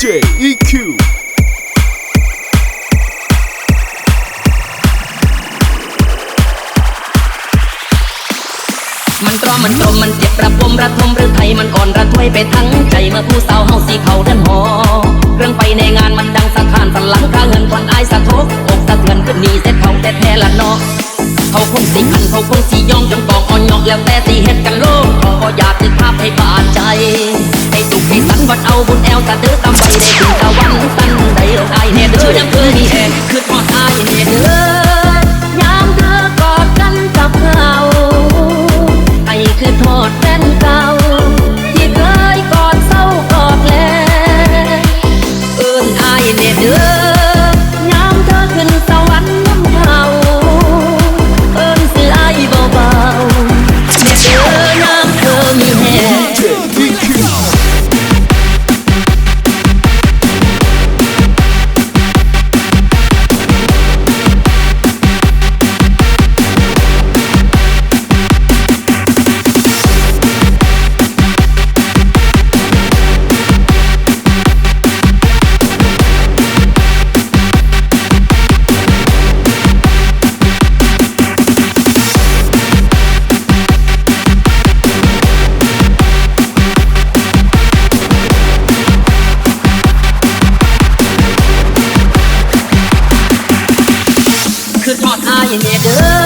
DJ EQ มันตรอมมันตรมมันเจ็บระบมระทมหรือไทยมันอ่อนระทวยไปทั้งใจเมื่อผู้สาวเฮาสีเขาเดินหอเรื่องไปในงานมันดังสะท้านสันหลังค่าเงินคนอายสะทกอกสะเทือนขึ้นหนีเซ็ตเขาแต่แท้ละเนาะเขาคงสิขันเขาคงสิยอมจนบอกอ่อนหยอกแล้วแต่สิเฮ็ดกันโลกขออยากติดภาพให้บาดใจให้สุขให้สันวันเอาบุญแอวสะดือ ได้ถึตะวันตั้งใดไอเนี่เด้อยามคืนนี่คือทอดไอเยเด้อยามเด้อกอดกันกับเขาไอคือทอดแฟนเก่า you never